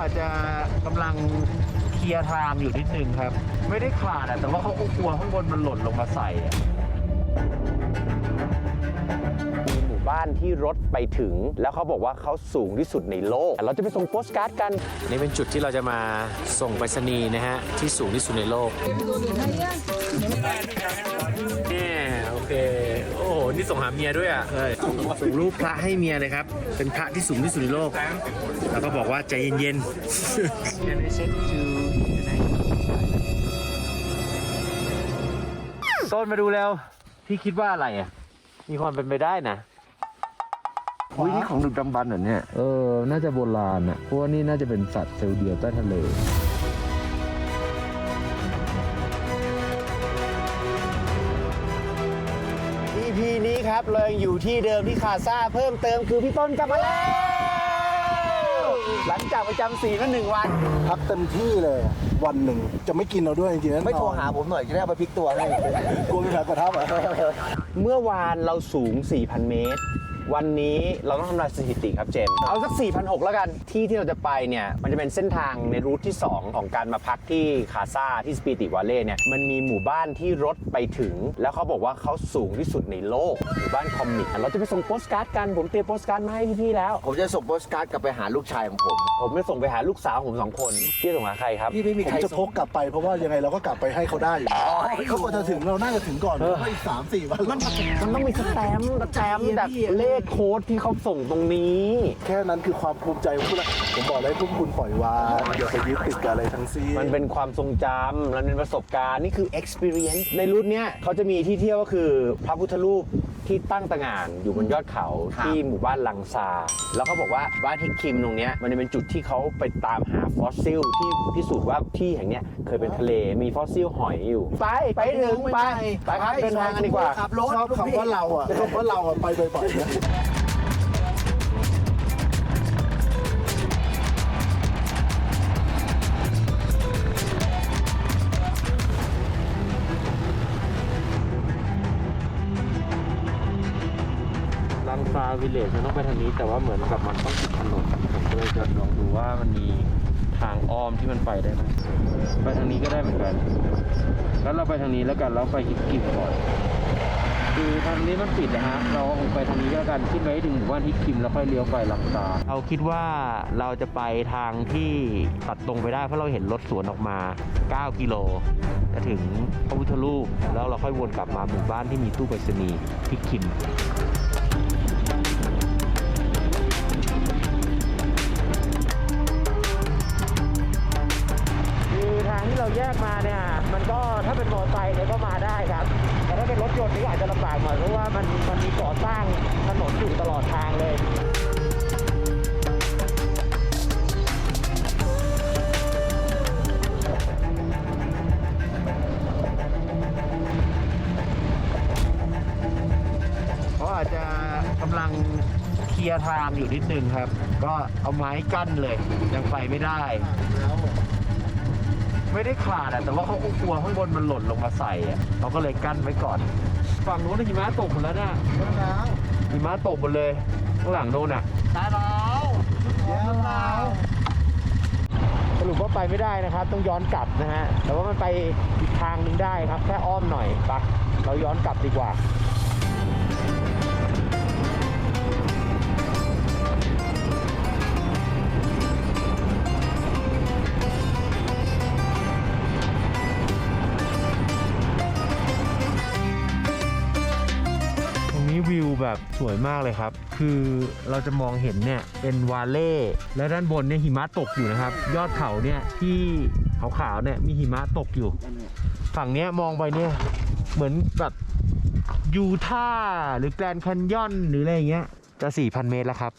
อาจจะกำลังเคลียร์ทางอยู่นิดนึงครับ ไม่ได้ขาดอะแต่ว่าเขาก็กลัวข้างบนมันหล่นลงมาใส่อะ มีหมู่บ้านที่รถไปถึง แล้วเขาบอกว่าเขาสูงที่สุดในโลก เราจะไปส่งโปสการ์ดกัน นี่เป็นจุดที่เราจะมาส่งไปรษณีย์นะฮะ ที่สูงที่สุดในโลกนี่โอเค โอ้โหนี่ส่งหาเมียด้วยอะ ใช่ส่งรูปพระให้เมียเลยครับ เป็นพระที่สูงที่สุดในโลก แล้วก็บอกว่าใจเย็นๆ ต้นมาดูแล้ว พี่คิดว่าอะไรอะ มีความเป็นไปได้นะ อุ้ยนี่ของดึกดำบรรพ์เหรอเนี่ย เออ น่าจะโบราณอะ เพราะว่านี่น่าจะเป็นสัตว์เซลล์เดียวใต้ทะเล เรายังอยู่ที่เดิมที่คาซ่าเพิ่มเติมคือพี่ต้นกลับมาแล้ว หลังจากไปจำศีลมาหนึ่งวัน พักเต็มที่เลยอะวันหนึ่งจะไม่กินเราด้วยจริงๆนะไม่โทรหาผมหน่อยจะได้เอาไปพลิกตัวให้ กลัวมีแผลประทับอะเมื่อวานเราสูง 4,000 เมตร วันนี้เราต้องทำลายสถิติครับเจมส์เอาสัก 4,600 แล้วกัน ที่ที่เราจะไปเนี่ย มันจะเป็นเส้นทางในรูทที่ 2 ของการมาพักที่คาซาที่สปีติวาเล่เนี่ย มันมีหมู่บ้านที่รถไปถึง แล้วเขาบอกว่าเขาสูงที่สุดในโลก หมู่บ้านคอมมิกเราจะไปส่งโปสการ์ดกัน ผมเตรียมโปสการ์ดมาให้พี่ๆแล้ว ผมจะส่งโปสการ์ดกลับไปหาลูกชายของผม ผมจะส่งไปหาลูกสาวผมสองคน พี่ส่งหาใครครับ พี่ไม่มีผมใครจะพกกลับไปเพราะว่ายังไงเราก็กลับไปให้เขาได้อยู่แล้วเขาควรจะถึงเราน่าจะถึงก่อนเพราะว่าอีกสามสี่วันมันมันต้องมีสแตมป์สแตมป์แบบเลขโค้ดที่เขาส่งตรงนี้ แค่นั้นคือความภูมิใจของคุณละผมบอกเลยพวกคุณปล่อยวางอย่าไปยึดติดกับอะไรทั้งสิ้นมันเป็นความทรงจำมันเป็นประสบการณ์นี่คือ experience ในรูทเนี้ยเขาจะมีที่เที่ยวก็คือพระพุทธรูปที่ตั้งตระหง่านอยู่บนยอดเขาที่หมู่บ้านลังซา แล้วเขาบอกว่าบ้านฮิกคิมตรงเนี้ยมันจะเป็นจุดที่เขาไปตามหาฟอสซิลที่พิสูจน์ว่าที่แห่งเนี้ยเคยเป็นทะเลมีฟอสซิลหอยอยู่ ไปไปถึงไปไปครับเดินทางกันดีกว่าขับรถชอบคำว่าเราอะคำว่าเราอะไปบ่อยๆนะ งซาวิลเลจมันต้องไปทางนี้แต่ว่าเหมือนกับมันต้องติดถนนผมก็เลยจะลองดูว่ามันมีทางอ้อมที่มันไปได้ไหมไปทางนี้ก็ได้เหมือนกันแล้วเราไปทางนี้แล้วกันแล้วไปฮิกกิมก่อนคือทางนี้มันปิดนะฮะเราคงไปทางนี้ก็แล้วกันขึ้นไปให้ถึงหมู่บ้านฮิกกิมแล้วค่อยเลี้ยวไปลังซาเราคิดว่าเราจะไปทางที่ตัดตรงไปได้เพราะเราเห็นรถสวนออกมา 9 กิโลจะถึงพระพุทธรูปแล้วเราค่อยวนกลับมาหมู่บ้านที่มีตู้ไปรษณีย์ฮิกกิม เนี่ยมันก็ถ้าเป็นมอเตอร์ไซค์เนี่ยก็มาได้ครับ แต่ถ้าเป็นรถยนต์นี่อาจจะลำบากหน่อยเพราะว่ามันมันมีก่อสร้างถนนอยู่ตลอดทางเลยเขาอาจจะกำลังเคลียร์ทางอยู่นิดนึงครับ ก็เอาไม้กั้นเลยยังไปไม่ได้ ไม่ได้ขาดอะแต่ว่าเขาก็กลัวข้างบนมันหล่นลงมาใส่อะเขาก็เลยกั้นไว้ก่อน ฝั่งนู้นหิมะตกหมดแล้วนะหิมะตกหมดเลย ข้างหลังโน่นอะตายแล้วเดี๋ยวเราสรุปว่าไปไม่ได้นะครับ ต้องย้อนกลับนะฮะแต่ว่ามันไปอีกทางหนึงได้ครับ แค่อ้อมหน่อยไปะเราย้อนกลับดีกว่า มากเลยครับ คือเราจะมองเห็นเนี่ยเป็นวาเล่และด้านบนเนี่ยหิมะตกอยู่นะครับ ยอดเขาเนี่ยที่ขาวๆเนี่ยมีหิมะตกอยู่ ฝั่งเนี้ยมองไปเนี่ยเหมือนแบบยูทาหรือแกรนด์แคนยอนหรืออะไรอย่างเงี้ยจะ 4,000 เมตรแล้วครับ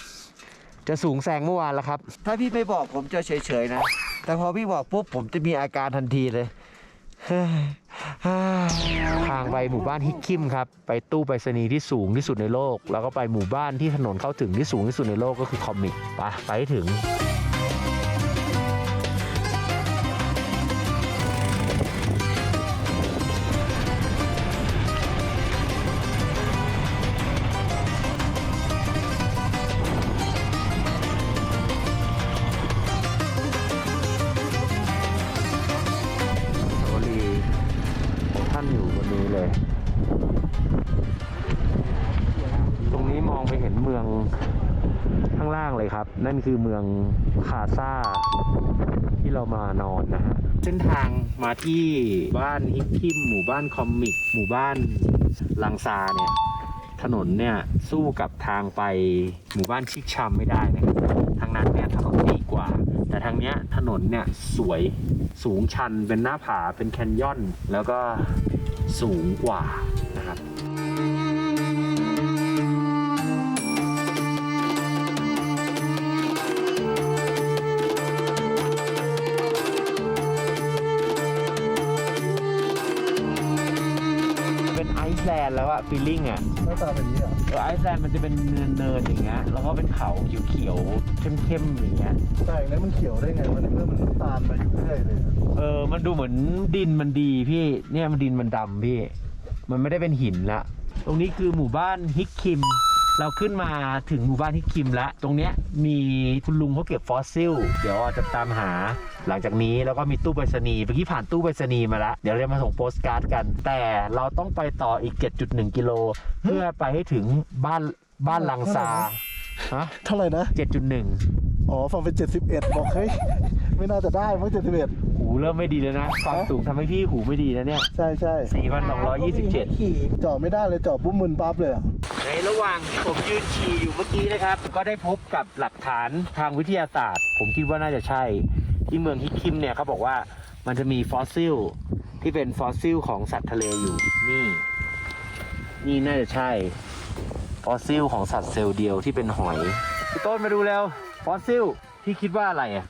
จะสูงแซงเมื่อวานแล้วครับ ถ้าพี่ไม่บอกผมจะเฉยๆนะ แต่พอพี่บอกปุ๊บผมจะมีอาการทันทีเลย ทางไปหมู่บ้านฮิกคิมครับ ไปตู้ไปรษณีย์ที่สูงที่สุดในโลก แล้วก็ไปหมู่บ้านที่ถนนเข้าถึงที่สูงที่สุดในโลกก็คือคอมมิกไปไปถึง ไปเห็นเมืองข้างล่างเลยครับ นั่นคือเมืองคาซาที่เรามานอนนะฮะเส้นทางมาที่บ้านฮิกคิมหมู่บ้านคอมมิกหมู่บ้านลังซาเนี่ยถนนเนี่ยสู้กับทางไปหมู่บ้านชิกชัมไม่ได้นะทางนั้นเนี่ยถนนดีกว่า แต่ทางเนี้ยถนนเนี่ยสวยสูงชันเป็นหน้าผาเป็นแคนยอน แล้วก็สูงกว่า ซ์แลนด์แล้วอะฟีลลิ่งอะหน้าตาเป็นอย่างนี้เหรอเออไอซ์แลนด์มันจะเป็นเนินเนินๆอย่างเงี้ยแล้วก็เป็นเขาเขียวๆเข้มๆอย่างเงี้ยแต่อย่างนั้นมันเขียวได้ไงมันเมื่อมันน้ำตาลมาอยู่เรื่อยเลยเออมันดูเหมือนดินมันดีพี่เนี่ยมันดินมันดำพี่ มันไม่ได้เป็นหินละตรงนี้คือหมู่บ้านฮิกคิม เราขึ้นมาถึงหมู่บ้านฮิกคิมแล้ว ตรงเนี้ยมีคุณลุงเขาเก็บฟอสซิล เดี๋ยวอาจจะตามหาหลังจากนี้แล้วก็มีตู้ไปรษณีย์เมื่อกี้ผ่านตู้ไปรษณีย์มาแล้ว เดี๋ยวเราจะมาส่งโปสการ์ดกัน แต่เราต้องไปต่ออีก 7.1 กิโล เพื่อไปให้ถึงบ้านบ้านลังซาฮะเท่าไหร่นะ7.1 อ๋อ ฟังเป็น 71 บอกเฮ้ย ไม่น่าจะได้มั้ง71หู เริ่มไม่ดีแล้วนะความสูงทำให้พี่หูไม่ดีนะเนี่ยใช่ใช่4,227จอดไม่ได้เลยจอดปุ๊บมึนปั๊บเลยอะในระหว่างผมยืนฉี่อยู่เมื่อกี้นะครับ ก็ได้พบกับหลักฐานทางวิทยาศาสตร์ ผมคิดว่าน่าจะใช่ ที่เมืองฮิกคิมเนี่ยเขาบอกว่ามันจะมีฟอสซิล ที่เป็นฟอสซิลของสัตว์ทะเลอยู่ นี่ นี่น่าจะใช่ ฟอสซิลของสัตว์เซลล์เดียวที่เป็นหอยพี่ต้นมาดูแล้ว ฟอสซิลพี่คิดว่าอะไรอะ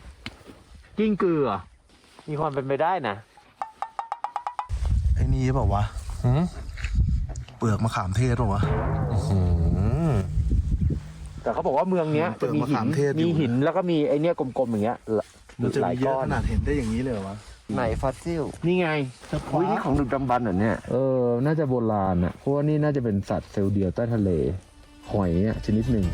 กิ้งกือเหรอ มีความเป็นไปได้นะ ไอ้นี่เปล่าวะหืมเปลือกมะขามเทศเปล่าวะแต่เขาบอกว่าเมืองเนี้ยเปลืจะอกมีมะหิขานมเทศอยู่ มีหินแล้วก็มีไอเนี้ยกลมๆอย่างเงี้ยหลมันจะหลามียเยก้อะอนขนาดเห็นได้อย่างนี้เลยเหรอวะไหนฟอสซิลนี่ไง อุ้ยนี่ของดึกดำบรรพ์เหรอเนี่ยเออ น่าจะโบราณอะ เพราะว่านี่น่าจะเป็นสัตว์เซลล์เดียวใต้ทะเล หอยอะชนิดหนึ่ง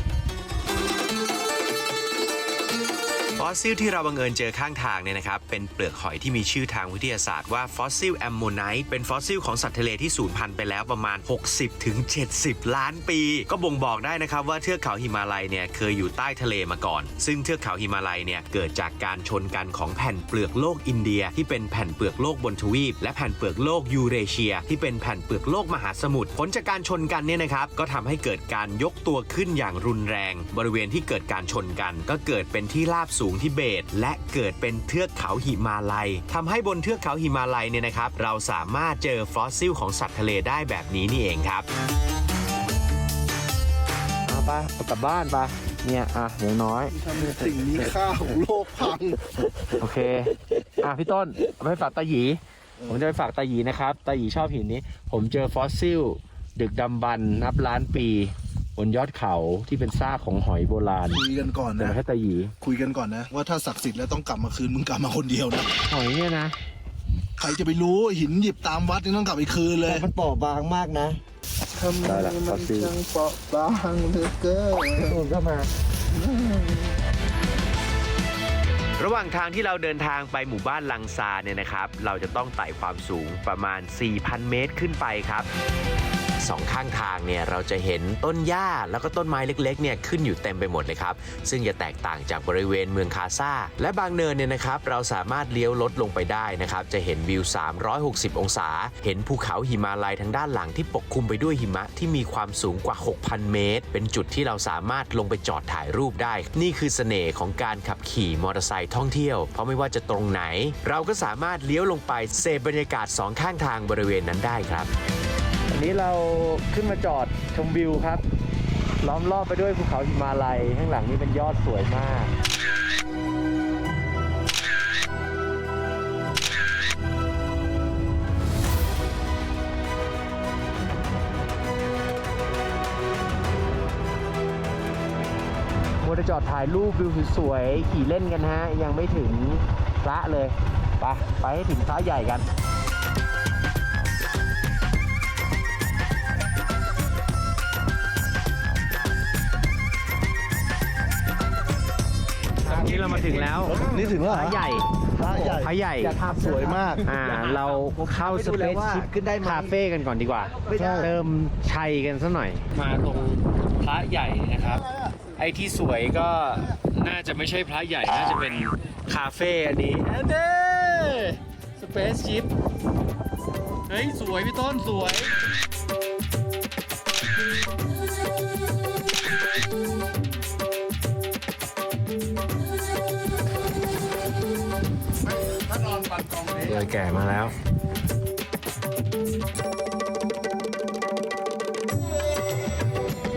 อสซิลที่เราบังเอิญเจอข้างทางเนี่ยนะครับเป็นเปลือกหอยที่มีชื่อทางวิทยาศาสตร์ว่าฟอสซิลแอมโมไนต์เป็นฟอสซิลของสัตว์ทะเลที่สูญพันธุ์ไปแล้วประมาณ 60ถึง70 ล้านปี ก็บ่งบอกได้นะครับว่าเทือกเขาหิมาลัยเนี่ยเคยอยู่ใต้ทะเลมาก่อน ซึ่งเทือกเขาหิมาลัยเนี่ยเกิดจากการชนกันของแผ่นเปลือกโลกอินเดีย ที่เป็นแผ่นเปลือกโลกบนทวีป และแผ่นเปลือกโลกยูเรเชีย ที่เป็นแผ่นเปลือกโลกมหาสมุทรผลจากการชนกันเนี่ยนะครับก็ทำให้เกิดการยกตัวขึ้นอย่างรุนแรง บริเวณที่เกิดการชนกัน ก็เกิดเป็นที่ราบสูงทิเบต และเกิดเป็นเทือกเขาหิมาลัยทำให้บนเทือกเขาหิมาลัยเนี่ยนะครับ เราสามารถเจอฟอสซิลของสัตว์ทะเลได้แบบนี้นี่เองครับเอาไปเอากลับบ้านไปเนี่ยอะอย่างน้อยทำให้สิ่งนี้ค่าของโลกพัง โอเค อะพี่ต้นเอาไปฝากตาหยี ผมจะไปฝากตาหยีนะครับ ตาหยีชอบหินนี้ ผมเจอฟอสซิล ดึกดำบรรพ์นับล้านปี บนยอดเขาที่เป็นซากของหอยโบราณคุยกันก่อนเดี๋ยวนะ ให้ตาหยีคุยกันก่อนนะ ว่าถ้าศักดิ์สิทธิ์แล้วต้องกลับมาคืนมึงกลับมาคนเดียวนะหอยเนี่ยนะใครจะไปรู้หินหยิบตามวัดยังต้องกลับไปคืนเลยแต่มันเปราะบางมากนะทำไมได้ละมันฟอสซิลช่างเปราะบางเหลือเกินโอนเข้ามา ระหว่างทางที่เราเดินทางไปหมู่บ้านลังซาเนี่ยนะครับ เราจะต้องไต่ความสูงประมาณ 4,000 เมตรขึ้นไปครับ สองข้างทางเนี่ยเราจะเห็นต้นหญ้าแล้วก็ต้นไม้เล็กๆเนี่ยขึ้นอยู่เต็มไปหมดเลยครับ ซึ่งจะแตกต่างจากบริเวณเมืองคาซาและบางเนินเนี่ยนะครับเราสามารถเลี้ยวรถลงไปได้นะครับจะเห็นวิว 360 องศา เห็นภูเขาหิมาลัยทางด้านหลังที่ปกคลุมไปด้วยหิมะที่มีความสูงกว่า 6,000 เมตร เป็นจุดที่เราสามารถลงไปจอดถ่ายรูปได้ นี่คือเสน่ห์ของการขับขี่มอเตอร์ไซค์ท่องเที่ยว เพราะไม่ว่าจะตรงไหน เราก็สามารถเลี้ยวลงไปเสพบรรยากาศสองข้างทางบริเวณนั้นได้ครับ วันนี้เราขึ้นมาจอดชมวิวครับ ล้อมรอบไปด้วยภูเขาหิมาลัย ข้างหลังนี่เป็นยอดสวยมากมัวแต่จอดถ่ายรูปวิวสวยๆขี่เล่นกันฮะ ยังไม่ถึงพระเลย ไป ไปให้ถึงพระใหญ่กัน เรามาถึงแล้วนี่ถึงแล้วพเหรระอใหญ่พระใหญ่พระใหญ่สวยมาก อ่า เราเข้าสดูเปแล้วซว่าชิปขึ้นได้ไหม คาเฟ่กันก่อนดีกว่า ไม่ได้ เติมชัยกันสักหน่อย มาตรงพระใหญ่นะครับ ไอ้ที่สวยก็น่าจะไม่ใช่พระใหญ่ น่าจะเป็นคาเฟ่อันนี้อันเด้สเปซชิปเฮ้ย สวยพี่ต้นสวย แก่มาแล้ว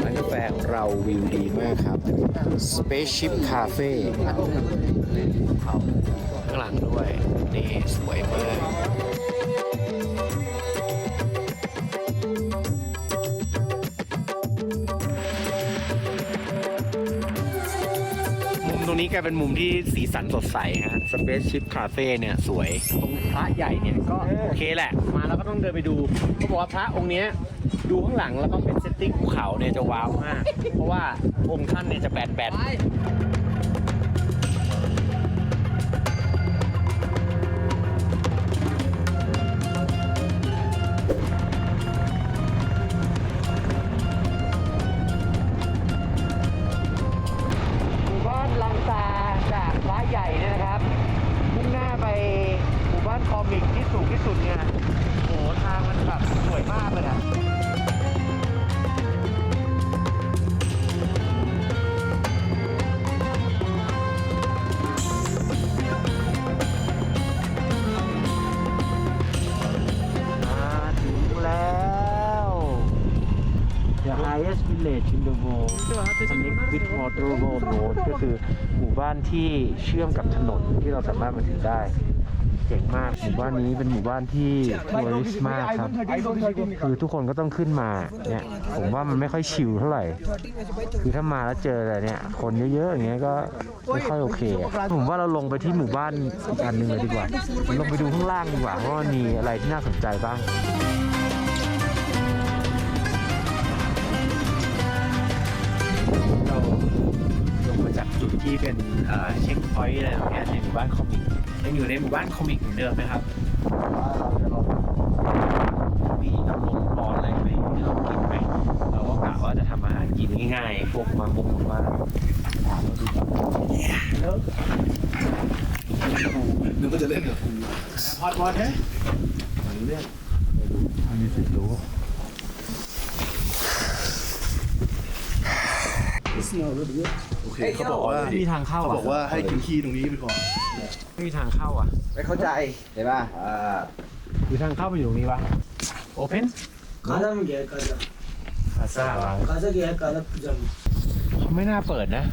ร้านกาแฟของเราวิวดีมากครับ Spaceship Cafe เขาข้างหลังด้วย นี่ สวยมาก มตรงนี้กลายเป็นมุมที่สีสันสดใสฮะสเปซชิพคาเฟ่เนี่ยสวย ตรงพระใหญ่เนี่ยก็โอเคแหละ มาแล้วก็ต้องเดินไปดูเขาบอกว่าพระองค์เนี้ยดูข้างหลังแล้วก็เป็นเซตติ้งภูเขาเนี่ยจะว้าวมาก เพราะว่าองค์ท่านเนี่ยจะแปดแปด connect with waterable road ก็คือหมู่บ้านที่เชื่อมกับถนนที่เราสามารถมาถึงได้เก่งมากหมู่บ้านนี้เป็นหมู่บ้านที่ทัวริสต์มากครับ คือทุกคนก็ต้องขึ้นมาเนี่ยผมว่ามันไม่ค่อยชิลเท่าไหร่ คือถ้ามาแล้วเจออะไรเนี่ย คนเยอะๆอย่างเงี้ยก็ไม่ค่อยโอเค ผมว่าเราลงไปที่หมู่บ้านอีกอันหนึ่งเลยดีกว่าลงไปดูข้างล่างดีกว่าว่านมีอะไรที่น่าสนใจบ้าง ที่เป็นเอ่อเช็คพอยต์อะไรตรงเนี้ยในหมู่บ้านคอมิกยังอยู่ในหมู่บ้านคอมิกเหมือนเดิมไหมครับมีน้ำนมปอนอะไรไหมที่เรากินไหมเราก็กะว่าจะทำอาหารกินง่ายๆพวกมาบุกมานึกว่าจะเล่นกับกูฮอตวอเตอร์ โอเคเขาบอกว่าไม่มีทางเข้าเขาบอะอกว่าให้กินขี้ตรงนี้ไปก่อน ไม่มีทางเข้าอะไม่เข้าใจเห็นป่ะอ่าหรืทางเข้าไปอยู่ตรงนี้วะโอเพน Kazan gel kazan. อาซา Kaza gel kaza จมเขาไม่น่าเปิดนะ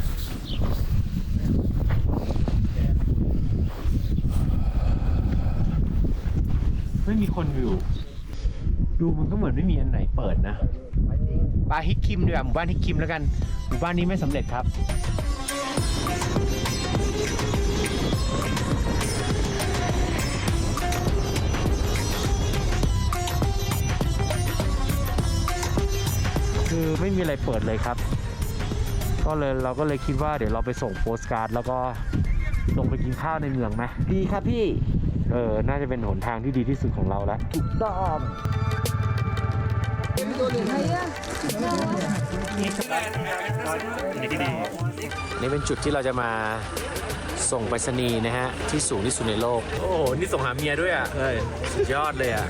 ไม่มีคนอยู่ ดูมันก็เหมือนไม่มีอันไหนเปิดนะ ปลาฮิกคิมดีกว่หมู่บ้านฮิกคิมแล้วกัน หมู่บ้านนี้ไม่สำเร็จครับ คือไม่มีอะไรเปิดเลยครับ ก็เลยเราก็เลยคิดว่าเดี๋ยวเราไปส่งโปสการ์ดแล้วก็ลงไปกินข้าวในเมืองไหมดีครับพี่ เออ น่าจะเป็นหนทางที่ดีที่สุดของเราแล้ว ถูกต้อง นี่เป็นจุดที่เราจะมาส่งไปรษณีย์นะฮะ ที่สูงที่สุดในโลก โอ้โห นี่ส่งหาเมียด้วยอะเฮ้ยสุดยอดเลยอะ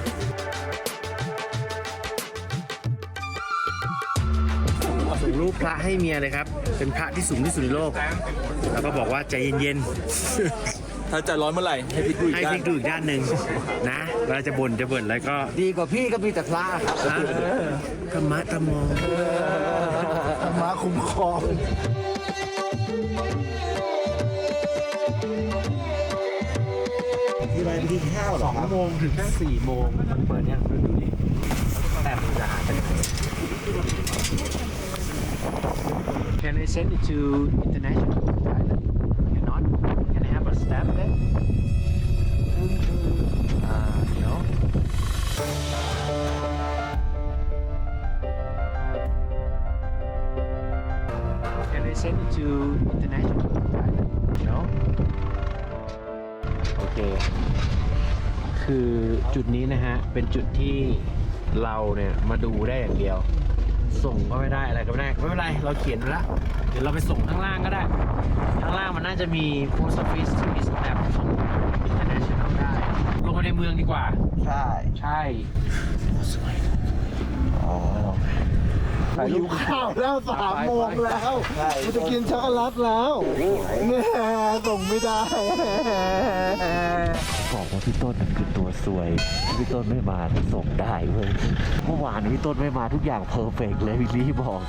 ส่งรูปพระให้เมียเลยครับ เป็นพระที่สูงที่สุดในโลก แล้วก็บอกว่าใจเย็นๆ ถ้าใจะร้อนเมื่อไหร่ให้พลิกดูอีกให้ด้าพนลิกดูอีกด้านหนึ่งนะเวลาจะบ่นจะบ่นแล้วก็ดีกว่าพี่ก็มีแต่พระครับอะธรรมะธรรมโมธรรมะคุ้มครองที่ไปที่ข้าวหรสอองครับโมงถึงสี่โมงมันเปิดยังดูดิแต่มันจะหาไปไหน Can I send it to international Thailand? Cannot? Can I have a stamp then? Uh, no. Can I send it to international Thailand? No? โอเค คือจุดนี้นะฮะ เป็นจุดที่เราเนี่ย มาดูได้อย่างเดียว ส่งก็ไม่ได้อะไรก็ไม่ได้ไม่เป็นไรเราเขียนไว้แล้วเดี๋ยวเราไปส่งข้างล่างก็ได้ ข้างล่างมันน่าจะมี post office ที่มีสแตมป์ของ international ได้ ลงมาในเมืองดีกว่า ใช่ใช่หิวข้าวแล้วสามโมงแล้วกูจะกินช็อกโกแลตแล้วเนี่ยส่งไม่ได้ บอกว่าพี่ต้นมันคือตัวซวยพี่ต้นไม่มาก็ส่งได้เว้ยเมื่อวานพี่ต้นไม่มาทุกอย่างเพอร์เฟกต์เลยพี่ลี่บอก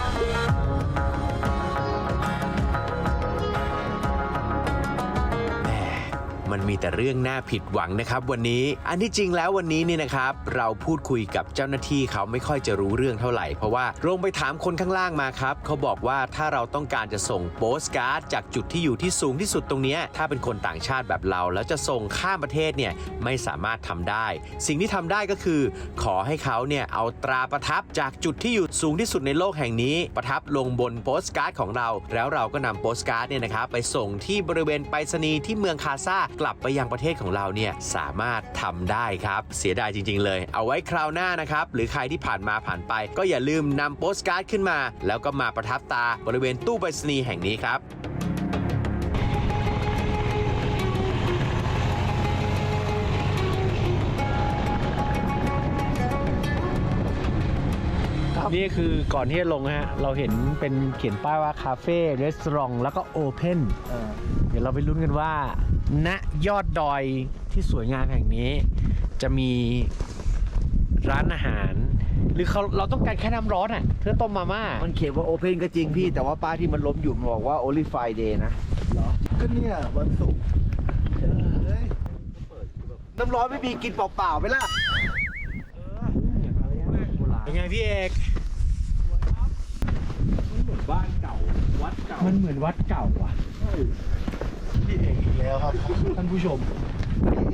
มันมีแต่เรื่องน่าผิดหวังนะครับ วันนี้ อันที่จริงแล้ววันนี้นี่นะครับ เราพูดคุยกับเจ้าหน้าที่เขาไม่ค่อยจะรู้เรื่องเท่าไหร่ เพราะว่าลงไปถามคนข้างล่างมาครับ เขาบอกว่าถ้าเราต้องการจะส่งโปสการ์ดจากจุดที่อยู่ที่สูงที่สุดตรงนี้ ถ้าเป็นคนต่างชาติแบบเรา แล้วจะส่งข้ามประเทศเนี่ยไม่สามารถทำได้ สิ่งที่ทำได้ก็คือ ขอให้เขาเนี่ยเอาตราประทับจากจุดที่อยู่สูงที่สุดในโลกแห่งนี้ ประทับลงบนโปสการ์ดของเรา แล้วเราก็นำโปสการ์ดเนี่ยนะครับไปส่งที่บริเวณไปรษณีย์ที่เมืองคาซากลับไปยังประเทศของเราเนี่ยสามารถทำได้ครับ เสียดายจริง ๆ เลย เอาไว้คราวหน้านะครับ หรือใครที่ผ่านมาผ่านไป ก็อย่าลืมนำโปสการ์ดขึ้นมา แล้วก็มาประทับตาบริเวณตู้ไปรษณีย์แห่งนี้ครับนี่คือก่อนที่จะลงฮะ เราเห็นเป็นเขียนป้ายว่า คาเฟ่รีสอร์ทแล้วก็โอเพนเดี๋ยวเราไปลุ้นกันว่า ณยอดดอยที่สวยงามแห่งนี้ จะมีร้านอาหาร หรือเขาเราต้องการแค่น้ำร้อนอะเพื่อต้มมาม่ามันเขียนว่าโอเพนก็จริงพี่ แต่ว่าป้ายที่มันล้มอยู่มันบอกว่า only Friday นะก็เนี่ยวันศุกร์เฮ้ยน้ำร้อนไม่มีกินเปล่าๆไปละเป็นไงพี่เอกมันเหมือนวัดเก่าว่ะ พี่เอกอีกแล้วครับท่านผู้ชม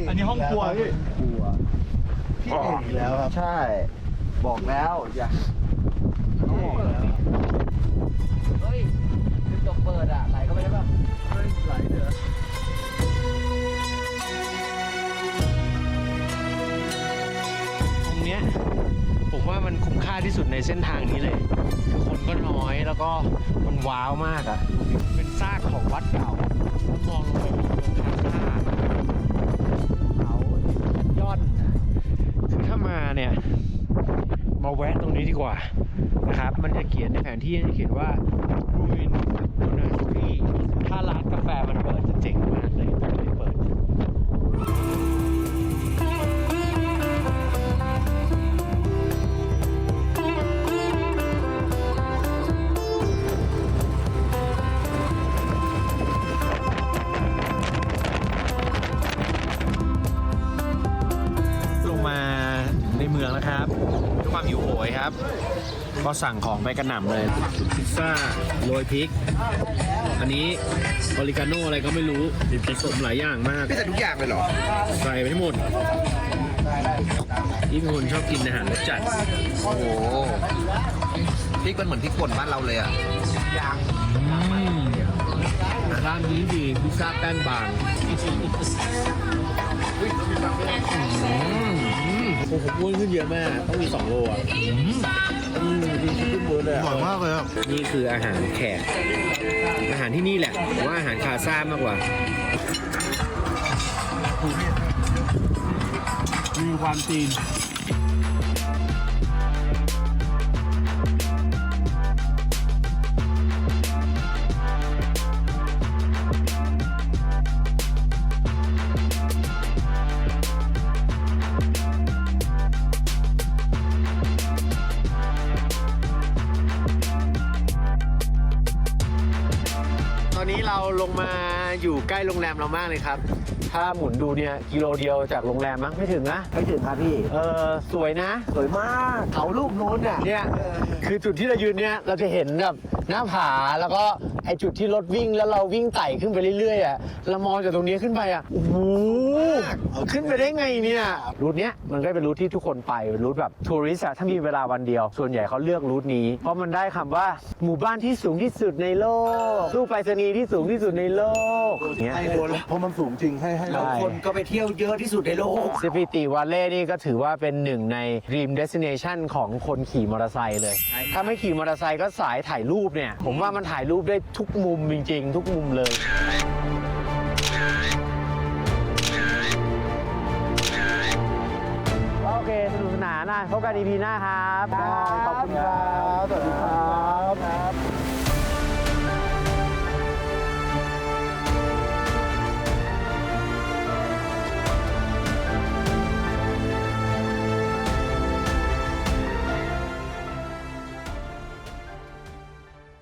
อันนี้ห้องครัวพี่ กลัวพี่เอกอีกแล้วครับใช่ บอกแล้วอย่าเฮ้ยกระจกเปิดอะ ไหลเข้าไปได้ป่ะ ไหลเถอะตรงเนี้ยผมว่ามันคุ้มค่าที่สุดในเส้นทางนี้เลยคือคนก็น้อยแล้วก็มันว้าวมากอะเป็นซากของวัดเก่าแล้ว มองลงไปบนคาซ่าเขาย่อนคือถ้ามาเนี่ย มาแวะตรงนี้ดีกว่านะครับ มันจะเขียนในแผนที่จะเขียนว่า ruin สั่งของไปกระหน่ำเลยพิซซ่าโรยพริก อันนี้ออริกาโนอะไรก็ไม่รู้ผสมหลายอย่างมากไม่ใส่ทุกอย่างเลยเหรอ ใส่ไปทั้งหมดที่เป็นคนชอบกินอาหารรสจัด โอ้โหพริกมันเหมือนพริกป่นบ้านเราเลยอะร้านนี้ดีพิซซ่าแป้งบาง โอ้โหอ้วนขึ้นเยอะมาก ต้องมี 2 โลอะอืมดีขึ้นเบอร์เลยอร่อยมากเลยครับนี่คืออาหารแขก อาหารที่นี่แหละผมว่าอาหารคาซ่ามากกว่า มีความจีน อนนี้เราลงมาอยู่ใกล้โรงแรมเรามากเลยครับ ถ้าหมุนดูเนี่ยกิโลเดียวจากโรงแรมมั้งไม่ถึงนะ ไม่ถึงครับพี่ เออสวยนะ สวยมากเขาลูกนู้นอะเนี่ยคือจุดที่เรายืนเนี่ยเราจะเห็นแบบหน้าผาแล้วก็ ไอจุดที่รถวิ่งแล้วเราวิ่งไต่ขึ้นไปเรื่อยๆอะเรามองจากตรงนี้ขึ้นไปอะโอ้โหขึ้นไปได้ไงเนี่ยรูทเนี้ยมันก็เป็นรูทที่ทุกคนไปเป็นรูทแบบทัวริสต์อะถ้ามีเวลาวันเดียว ส่วนใหญ่เขาเลือกรูทนี้ เพราะมันได้คำว่าหมู่บ้านที่สูงที่สุดในโลกตู้ไปรษณีย์ที่สูงที่สุดในโลกเนี้ยให้คนเพราะมันสูงจริงให้ให้เราคนก็ไปเที่ยวเยอะที่สุดในโลกสปิติวาเล่นี่ก็ถือว่าเป็นหนึ่งใน Dream Destination ของคนขี่มอเตอร์ไซค์เลย ถ้าไม่ขี่มอเตอร์ไซค์ก็สายถ่ายรูปเนี่ย ผมว่ามันถ่ายรูปได้ทุกมุมจริง ๆ ทุกมุมเลยโอเคสนุกสนานนะพบกัน EP หน้าครับ ขอบคุณครับ สวัสดีครับ